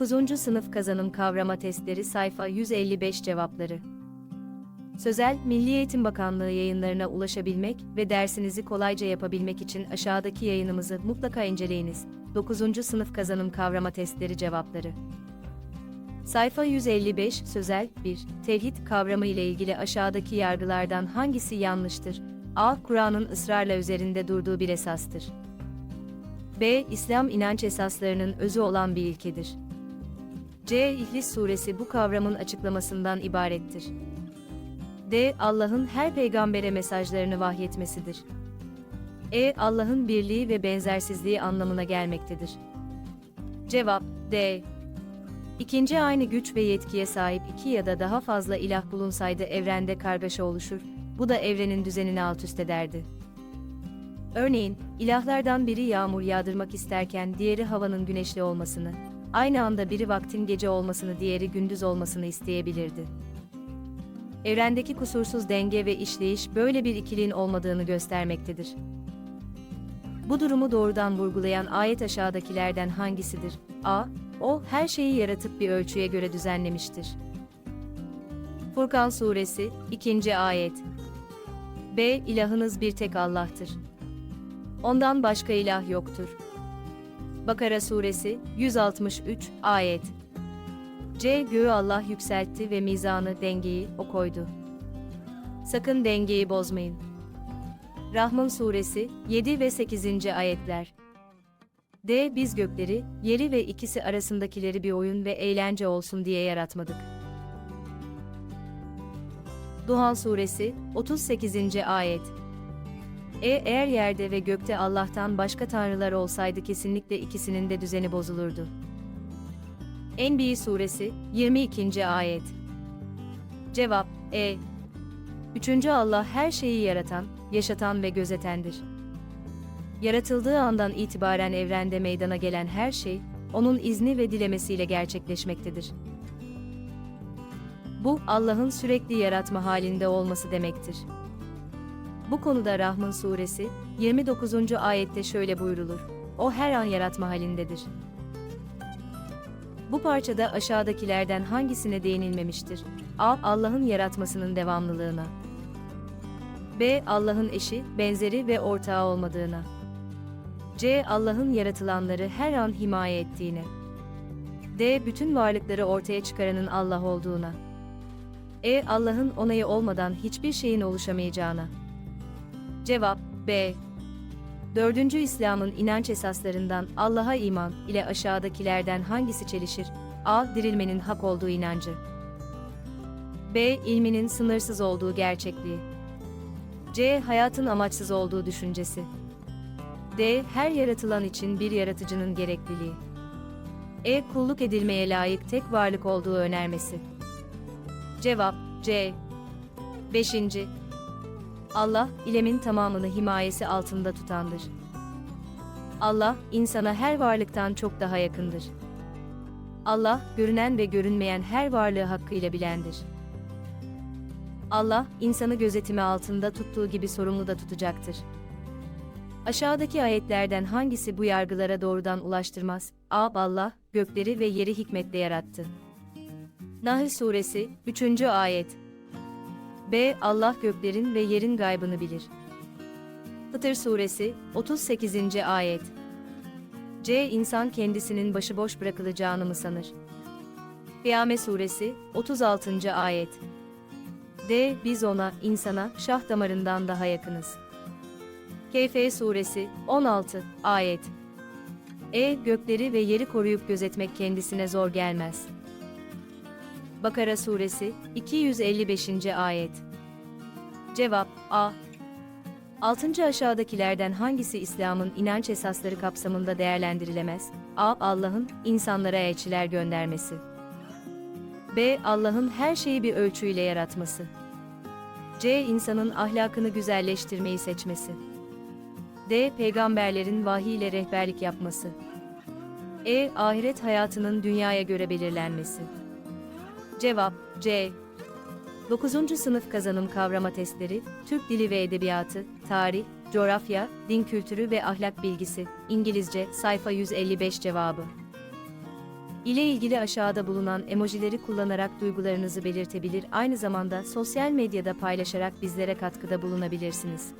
9. Sınıf Kazanım Kavrama Testleri Sayfa 155 Cevapları Sözel, Milli Eğitim Bakanlığı yayınlarına ulaşabilmek ve dersinizi kolayca yapabilmek için aşağıdaki yayınımızı mutlaka inceleyiniz. 9. Sınıf Kazanım Kavrama Testleri Cevapları Sayfa 155 Sözel 1. Tevhid kavramı ile ilgili aşağıdaki yargılardan hangisi yanlıştır? A. Kur'an'ın ısrarla üzerinde durduğu bir esastır. B. İslam inanç esaslarının özü olan bir ilkedir. C. İhlis suresi bu kavramın açıklamasından ibarettir. D. Allah'ın her peygambere mesajlarını vahyetmesidir. E. Allah'ın birliği ve benzersizliği anlamına gelmektedir. Cevap D. İkinci aynı güç ve yetkiye sahip iki ya da daha fazla ilah bulunsaydı evrende kargaşa oluşur, bu da evrenin düzenini alt üst ederdi. Örneğin, ilahlardan biri yağmur yağdırmak isterken diğeri havanın güneşli olmasını, aynı anda biri vaktin gece olmasını diğeri gündüz olmasını isteyebilirdi. Evrendeki kusursuz denge ve işleyiş böyle bir ikiliğin olmadığını göstermektedir. Bu durumu doğrudan vurgulayan ayet aşağıdakilerden hangisidir? A. O, her şeyi yaratıp bir ölçüye göre düzenlemiştir. Furkan Suresi 2. Ayet B. İlahınız bir tek Allah'tır. Ondan başka ilah yoktur. Bakara Suresi 163 Ayet C. Göğü Allah yükseltti ve mizanı, dengeyi, o koydu. Sakın dengeyi bozmayın. Rahman Suresi 7 ve 8. Ayetler D. Biz gökleri, yeri ve ikisi arasındakileri bir oyun ve eğlence olsun diye yaratmadık. Duhan Suresi 38. Ayet e eğer yerde ve gökte Allah'tan başka tanrılar olsaydı kesinlikle ikisinin de düzeni bozulurdu. Enbiya suresi 22. ayet. Cevap E. Üçüncü Allah her şeyi yaratan, yaşatan ve gözetendir. Yaratıldığı andan itibaren evrende meydana gelen her şey, onun izni ve dilemesiyle gerçekleşmektedir. Bu, Allah'ın sürekli yaratma halinde olması demektir. Bu konuda Rahman suresi 29. ayette şöyle buyrulur. O her an yaratma halindedir. Bu parçada aşağıdakilerden hangisine değinilmemiştir? A. Allah'ın yaratmasının devamlılığına. B. Allah'ın eşi, benzeri ve ortağı olmadığına. C. Allah'ın yaratılanları her an himaye ettiğine. D. Bütün varlıkları ortaya çıkaranın Allah olduğuna. E. Allah'ın onayı olmadan hiçbir şeyin oluşamayacağına. Cevap B. Dördüncü İslam'ın inanç esaslarından Allah'a iman ile aşağıdakilerden hangisi çelişir? A. Dirilmenin hak olduğu inancı. B. İlminin sınırsız olduğu gerçekliği. C. Hayatın amaçsız olduğu düşüncesi. D. Her yaratılan için bir yaratıcının gerekliliği. E. Kulluk edilmeye layık tek varlık olduğu önermesi. Cevap C. 5. Allah, ilemin tamamını himayesi altında tutandır. Allah, insana her varlıktan çok daha yakındır. Allah, görünen ve görünmeyen her varlığı hakkıyla bilendir. Allah, insanı gözetimi altında tuttuğu gibi sorumlu da tutacaktır. Aşağıdaki ayetlerden hangisi bu yargılara doğrudan ulaştırmaz? A. Allah, gökleri ve yeri hikmetle yarattı. Nahl Suresi 3. Ayet B. Allah göklerin ve yerin gaybını bilir. Fıtır Suresi 38. Ayet C. İnsan kendisinin başıboş bırakılacağını mı sanır? Kıyamet Suresi 36. Ayet D. Biz ona, insana, şah damarından daha yakınız. Keyfe Suresi 16. Ayet E. Gökleri ve yeri koruyup gözetmek kendisine zor gelmez. Bakara Suresi 255. Ayet Cevap A. 6. aşağıdakilerden hangisi İslam'ın inanç esasları kapsamında değerlendirilemez? A. Allah'ın insanlara elçiler göndermesi. B. Allah'ın her şeyi bir ölçüyle yaratması. C. İnsanın ahlakını güzelleştirmeyi seçmesi. D. Peygamberlerin vahiy rehberlik yapması. E. Ahiret hayatının dünyaya göre belirlenmesi. Cevap C. 9. Sınıf Kazanım Kavrama Testleri, Türk Dili ve Edebiyatı, Tarih, Coğrafya, Din Kültürü ve Ahlak Bilgisi, İngilizce, sayfa 155 cevabı. ile ilgili aşağıda bulunan emojileri kullanarak duygularınızı belirtebilir, aynı zamanda sosyal medyada paylaşarak bizlere katkıda bulunabilirsiniz.